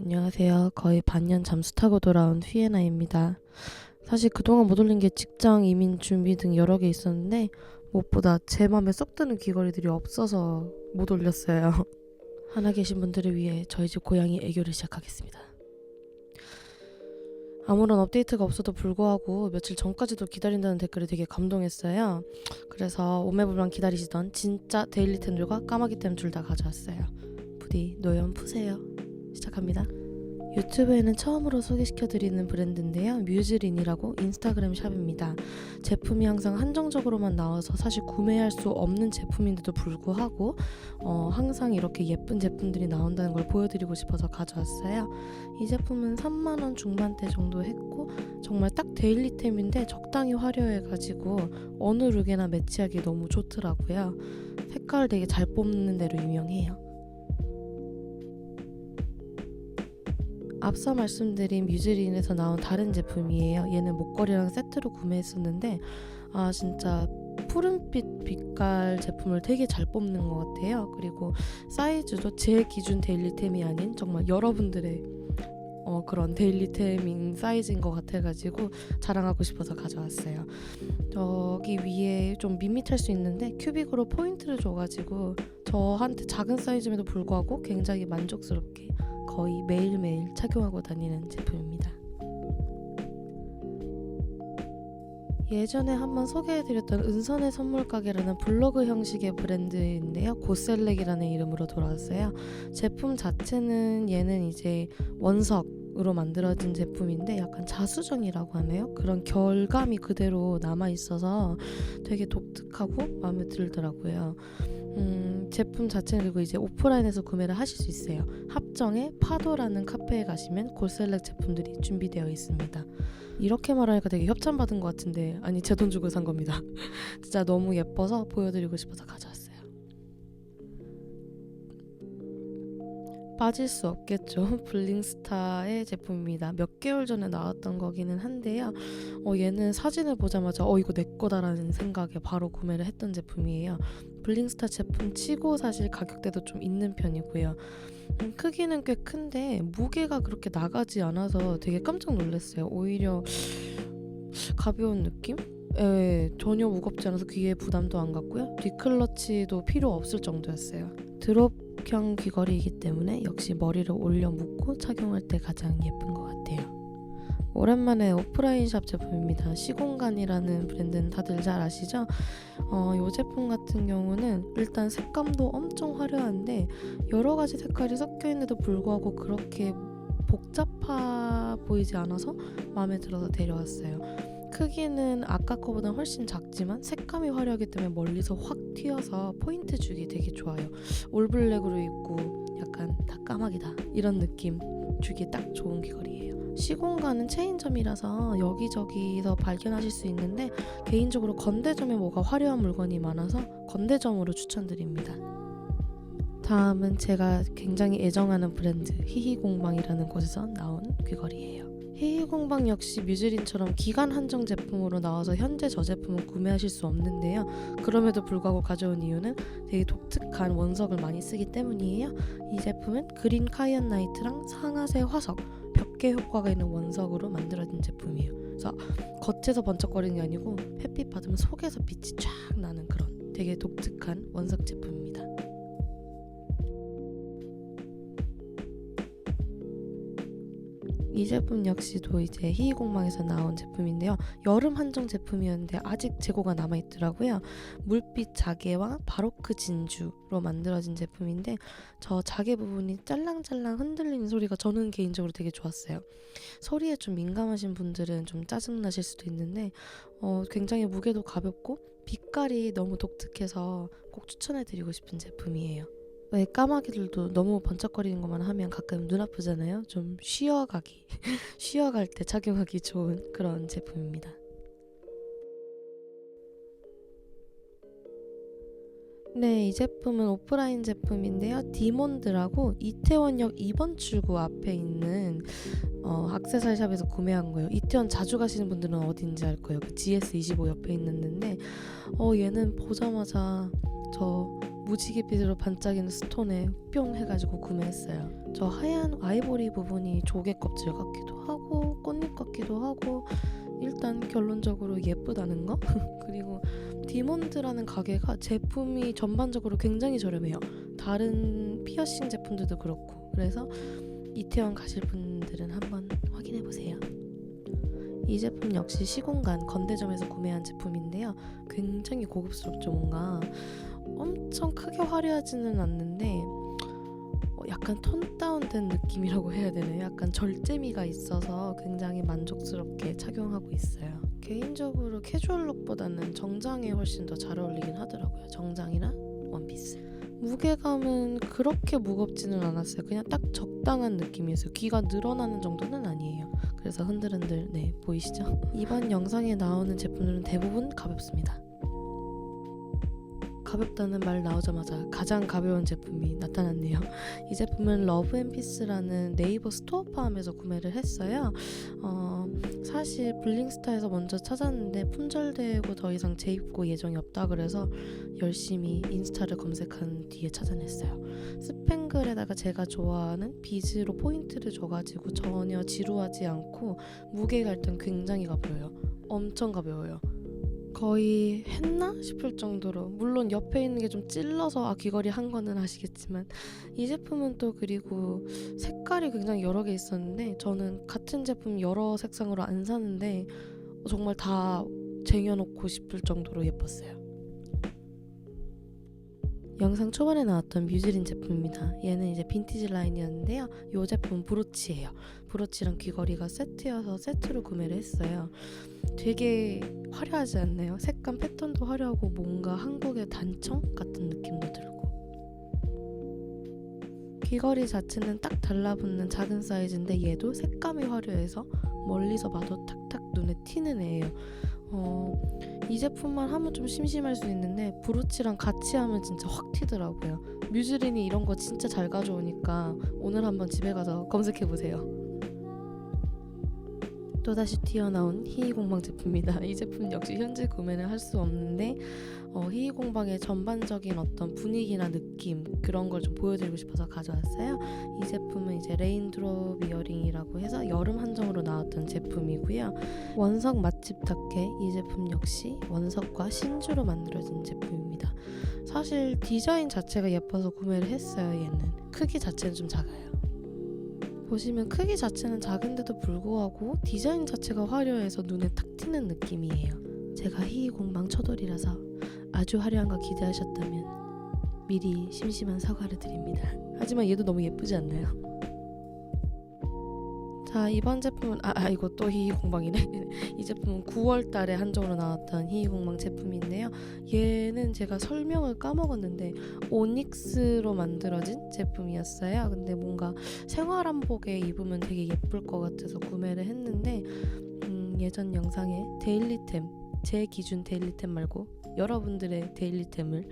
안녕하세요. 거의 반년 잠수 타고 돌아온 휘에나입니다. 사실 그동안 못 올린 게 직장, 이민 준비 등 여러 개 있었는데 무엇보다 제 맘에 쏙 드는 귀걸이들이 없어서 못 올렸어요. 하나 계신 분들을 위해 저희 집 고양이 애교를 시작하겠습니다. 아무런 업데이트가 없어도 불구하고 며칠 전까지도 기다린다는 댓글이 되게 감동했어요. 그래서 오매불만 기다리시던 진짜 데일리템들과 까마귀템 둘 다 가져왔어요. 부디 노연 푸세요. 시작합니다. 유튜브에는 처음으로 소개시켜드리는 브랜드인데요. 뮤즈린이라고 인스타그램 샵입니다. 제품이 항상 한정적으로만 나와서 사실 구매할 수 없는 제품인데도 불구하고 어, 항상 이렇게 예쁜 제품들이 나온다는 걸 보여드리고 싶어서 가져왔어요. 이 제품은 3만원 중반대 정도 했고 정말 딱 데일리템인데 적당히 화려해가지고 어느 룩에나 매치하기 너무 좋더라고요. 색깔 되게 잘 뽑는 데로 유명해요. 앞서 말씀드린 뮤즈린에서 나온 다른 제품이에요. 얘는 목걸이랑 세트로 구매했었는데 아 진짜 푸른빛 빛깔 제품을 되게 잘 뽑는 것 같아요. 그리고 사이즈도 제 기준 데일리템이 아닌 정말 여러분들의 어, 그런 데일리템인 사이즈인 것 같아가지고 자랑하고 싶어서 가져왔어요. 저기 위에 좀 밋밋할 수 있는데 큐빅으로 포인트를 줘가지고 저한테 작은 사이즈임에도 불구하고 굉장히 만족스럽게 거의 매일매일 착용하고 다니는 제품입니다. 예전에 한번 소개해드렸던 은선의 선물 가게라는 블로그 형식의 브랜드인데요. 고셀렉이라는 이름으로 돌아왔어요. 제품 자체는 얘는 이제 원석 으로 만들어진 제품인데 약간 자수정이라고 하네요. 그런 결감이 그대로 남아 있어서 되게 독특하고 마음에 들더라고요. 음, 제품 자체는 그리고 이제 오프라인에서 구매를 하실 수 있어요. 합정의 파도라는 카페에 가시면 골셀렉 제품들이 준비되어 있습니다. 이렇게 말하니까 되게 협찬받은 것 같은데 아니 제 돈 주고 산 겁니다. 진짜 너무 예뻐서 보여드리고 싶어서 가져왔어요. 빠질 수 없겠죠. 블링스타의 제품입니다. 몇 개월 전에 나왔던 거기는 한데요. 어, 얘는 사진을 보자마자 어 이거 내 거다라는 생각에 바로 구매를 했던 제품이에요. 블링스타 제품 치고 사실 가격대도 좀 있는 편이고요. 음, 크기는 꽤 큰데 무게가 그렇게 나가지 않아서 되게 깜짝 놀랐어요. 오히려 가벼운 느낌? 예, 전혀 무겁지 않아서 귀에 부담도 안 갔고요. 뒷클러치도 필요 없을 정도였어요. 드롭형 귀걸이이기 때문에 역시 머리를 올려 묶고 착용할 때 가장 예쁜 것 같아요. 오랜만에 오프라인 샵 제품입니다. 시공간이라는 브랜드는 다들 잘 아시죠? 어, 이 제품 같은 경우는 일단 색감도 엄청 화려한데 여러 가지 색깔이 섞여 있는데도 불구하고 그렇게 복잡해 보이지 않아서 마음에 들어서 데려왔어요. 크기는 아까 거보다 훨씬 작지만 색감이 화려하기 때문에 멀리서 확 튀어서 포인트 주기 되게 좋아요. 올블랙으로 입고 약간 다 까마귀다 이런 느낌 주기 딱 좋은 귀걸이에요. 시공간은 체인점이라서 여기저기서 발견하실 수 있는데 개인적으로 건대점에 뭐가 화려한 물건이 많아서 건대점으로 추천드립니다. 다음은 제가 굉장히 애정하는 브랜드 히히공방이라는 곳에서 나온 귀걸이에요. 히히공방 역시 뮤즈린처럼 기간 한정 제품으로 나와서 현재 저 제품은 구매하실 수 없는데요. 그럼에도 불구하고 가져온 이유는 되게 독특한 원석을 많이 쓰기 때문이에요. 이 제품은 그린 카이언 나이트랑 상아새 화석, 벽계 효과가 있는 원석으로 만들어진 제품이에요. 그래서 겉에서 번쩍거리는 게 아니고 햇빛 받으면 속에서 빛이 쫙 나는 그런 되게 독특한 원석 제품입니다. 이 제품 역시도 이제 히이공방에서 나온 제품인데요. 여름 한정 제품이었는데 아직 재고가 남아 있더라고요. 물빛 자개와 바로크 진주로 만들어진 제품인데 저 자개 부분이 짤랑짤랑 흔들리는 소리가 저는 개인적으로 되게 좋았어요. 소리에 좀 민감하신 분들은 좀 짜증 나실 수도 있는데 어, 굉장히 무게도 가볍고 빛깔이 너무 독특해서 꼭 추천해드리고 싶은 제품이에요. 왜 까마귀들도 너무 번쩍거리는 것만 하면 가끔 눈 아프잖아요. 좀 쉬어가기, 쉬어갈 때 착용하기 좋은 그런 제품입니다. 네, 이 제품은 오프라인 제품인데요. 디몬드라고 이태원역 2번 출구 앞에 있는 어, 악세사리 샵에서 구매한 거예요. 이태원 자주 가시는 분들은 어딘지 알 거예요. 그 GS25 옆에 있는데 어, 얘는 보자마자 저 무지개빛으로 반짝이는 스톤에 뿅 해가지고 구매했어요. 저 하얀 아이보리 부분이 조개 껍질 같기도 하고 꽃잎 같기도 하고 일단 결론적으로 예쁘다는 거 그리고 디몬드라는 가게가 제품이 전반적으로 굉장히 저렴해요. 다른 피어싱 제품들도 그렇고 그래서 이태원 가실 분들은 한번 확인해 보세요. 이 제품 역시 시공간 건대점에서 구매한 제품인데요. 굉장히 고급스럽죠, 뭔가 엄청 크게 화려하지는 않는데 어, 약간 톤 다운된 느낌이라고 해야 되나요? 약간 절제미가 있어서 굉장히 만족스럽게 착용하고 있어요. 개인적으로 캐주얼 룩보다는 정장에 훨씬 더 잘 어울리긴 하더라고요. 정장이나 원피스. 무게감은 그렇게 무겁지는 않았어요. 그냥 딱 적당한 느낌이었어요. 귀가 늘어나는 정도는 아니에요. 그래서 흔들흔들 네 보이시죠? 이번 영상에 나오는 제품들은 대부분 가볍습니다. 가볍다는 말 나오자마자 가장 가벼운 제품이 나타났네요. 이 제품은 러브앤피스라는 네이버 스토어팜에서 구매를 했어요. 어, 사실 블링스타에서 먼저 찾았는데 품절되고 더 이상 재입고 예정이 없다 그래서 열심히 인스타를 검색한 뒤에 찾아냈어요. 스팽글에다가 제가 좋아하는 비즈로 포인트를 줘가지고 전혀 지루하지 않고 무게가 일단 굉장히 가벼워요. 엄청 가벼워요. 거의 했나 싶을 정도로 물론 옆에 있는 게 좀 찔러서 아 귀걸이 한 거는 아시겠지만 이 제품은 또 그리고 색깔이 굉장히 여러 개 있었는데 저는 같은 제품 여러 색상으로 안 사는데 정말 다 쟁여놓고 싶을 정도로 예뻤어요. 영상 초반에 나왔던 뮤즈린 제품입니다. 얘는 이제 빈티지 라인이었는데요. 이 제품 브로치예요. 브로치랑 귀걸이가 세트여서 세트로 구매를 했어요. 되게 화려하지 않나요? 색감 패턴도 화려하고 뭔가 한국의 단청 같은 느낌도 들고 귀걸이 자체는 딱 달라붙는 작은 사이즈인데 얘도 색감이 화려해서 멀리서 봐도 탁탁 눈에 튀는 애예요. 어, 이 제품만 하면 좀 심심할 수 있는데 브로치랑 같이 하면 진짜 확 튀더라고요. 뮤즈린이 이런 거 진짜 잘 가져오니까 오늘 한번 집에 가서 검색해 보세요. 또다시 튀어나온 희희공방 제품입니다. 이 제품 역시 현재 구매는 할 수 없는데 어, 희희공방의 전반적인 어떤 분위기나 느낌 그런 걸 좀 보여드리고 싶어서 가져왔어요. 이 제품은 이제 레인드롭 이어링이라고 해서 여름 한정으로 나왔던 제품이고요. 원석 맛집답게 이 제품 역시 원석과 신주로 만들어진 제품입니다. 사실 디자인 자체가 예뻐서 구매를 했어요. 얘는 크기 자체는 좀 작아요. 보시면 크기 자체는 작은데도 불구하고 디자인 자체가 화려해서 눈에 탁 튀는 느낌이에요. 제가 희희공방 첫돌이라서 아주 화려한 거 기대하셨다면 미리 심심한 사과를 드립니다. 하지만 얘도 너무 예쁘지 않나요? 자 이번 제품은 아, 아 이거 또 희희공방이네. 이 제품은 9월 달에 한정으로 나왔던 희희공방 제품인데요. 얘는 제가 설명을 까먹었는데 오닉스로 만들어진 제품이었어요. 근데 뭔가 생활한복에 입으면 되게 예쁠 것 같아서 구매를 했는데 음, 예전 영상에 데일리템 제 기준 데일리템 말고 여러분들의 데일리템을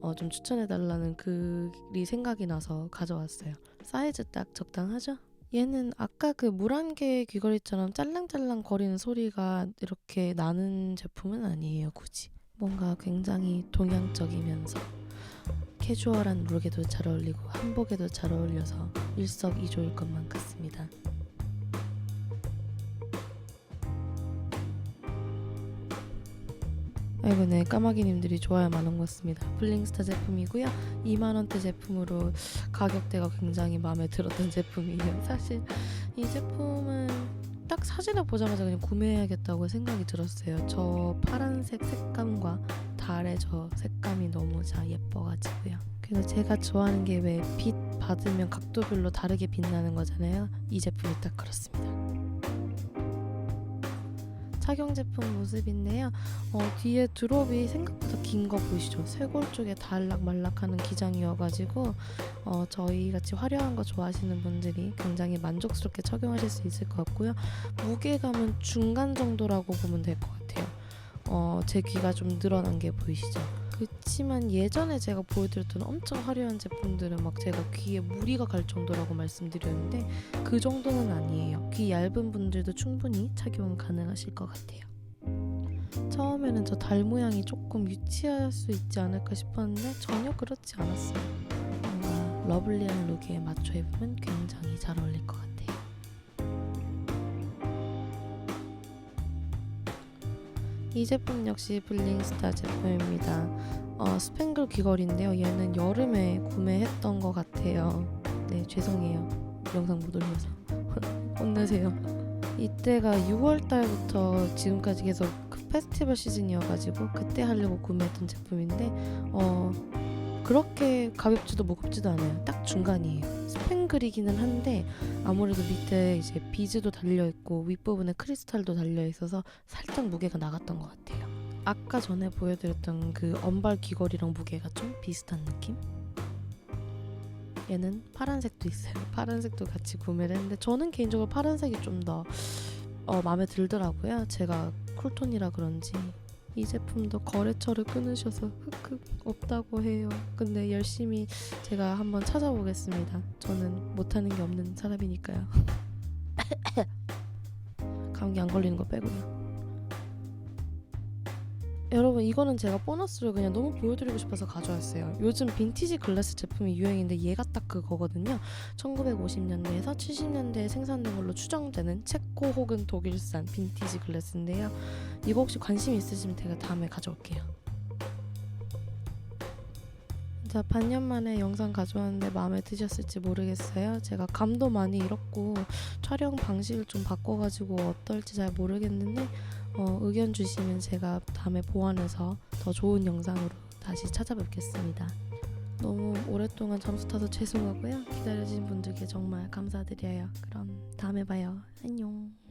어, 좀 추천해달라는 글이 생각이 나서 가져왔어요. 사이즈 딱 적당하죠? 얘는 아까 그 물안개 귀걸이처럼 짤랑짤랑 거리는 소리가 이렇게 나는 제품은 아니에요 굳이. 뭔가 굉장히 동양적이면서 캐주얼한 룩에도 잘 어울리고 한복에도 잘 어울려서 일석이조일 것만 같습니다 아이고 네. 까마귀님들이 좋아요 많은 것 같습니다. 블링스타 제품이고요. 2만원대 제품으로 가격대가 굉장히 마음에 들었던 제품이에요. 사실 이 제품은 딱 사진을 보자마자 그냥 구매해야겠다고 생각이 들었어요. 저 파란색 색감과 달의 저 색감이 너무 자 예뻐가지고요. 그리고 제가 좋아하는 게 왜 빛 받으면 각도별로 다르게 빛나는 거잖아요. 이 제품이 딱 그렇습니다 착용 제품 모습인데요. 어, 뒤에 드롭이 생각보다 긴 거 보이시죠? 쇄골 쪽에 달락말락하는 기장이어가지고 어, 저희 같이 화려한 거 좋아하시는 분들이 굉장히 만족스럽게 착용하실 수 있을 것 같고요. 무게감은 중간 정도라고 보면 될 것 같아요. 어, 제 귀가 좀 늘어난 게 보이시죠? 그렇지만 예전에 제가 보여드렸던 엄청 화려한 제품들은 막 제가 귀에 무리가 갈 정도라고 말씀드렸는데 그 정도는 아니에요. 귀 얇은 분들도 충분히 착용 가능하실 것 같아요. 처음에는 저 달 모양이 조금 유치할 수 있지 않을까 싶었는데 전혀 그렇지 않았어요. 뭔가 러블리한 룩에 맞춰 입으면 굉장히 잘 어울릴 것 같아요. 이 제품 역시 블링스타 제품입니다. 어, 스팽글 귀걸이인데요. 얘는 여름에 구매했던 것 같아요. 네, 죄송해요. 영상 못 올려서. 혼내세요. 이때가 6월 달부터 지금까지 계속 그 페스티벌 시즌이어가지고 그때 하려고 구매했던 제품인데 어 그렇게 가볍지도 무겁지도 않아요. 딱 중간이에요. 스팽글이기는 한데 아무래도 밑에 이제 비즈도 달려 있고 윗부분에 크리스탈도 달려 있어서 살짝 무게가 나갔던 것 같아요. 아까 전에 보여드렸던 그 언발 귀걸이랑 무게가 좀 비슷한 느낌? 얘는 파란색도 있어요. 파란색도 같이 구매를 했는데 저는 개인적으로 파란색이 좀더 어, 마음에 들더라고요. 제가 쿨톤이라 그런지 이 제품도 거래처를 끊으셔서 흑흑 없다고 해요. 근데 열심히 제가 한번 찾아보겠습니다. 저는 못하는 게 없는 사람이니까요. 감기 안 걸리는 거 빼고요. 여러분 이거는 제가 보너스를 그냥 너무 보여드리고 싶어서 가져왔어요. 요즘 빈티지 글래스 제품이 유행인데 얘가 딱 그거거든요. 1950년대에서 70년대에 생산된 걸로 추정되는 체코 혹은 독일산 빈티지 글래스인데요. 이거 혹시 관심 있으시면 제가 다음에 가져올게요. 자, 반년 만에 영상 가져왔는데 마음에 드셨을지 모르겠어요. 제가 감도 많이 잃었고 촬영 방식을 좀 바꿔가지고 어떨지 잘 모르겠는데 어, 의견 주시면 제가 다음에 보완해서 더 좋은 영상으로 다시 찾아뵙겠습니다. 너무 오랫동안 잠수 타서 죄송하고요. 기다려주신 분들께 정말 감사드려요. 그럼 다음에 봐요. 안녕.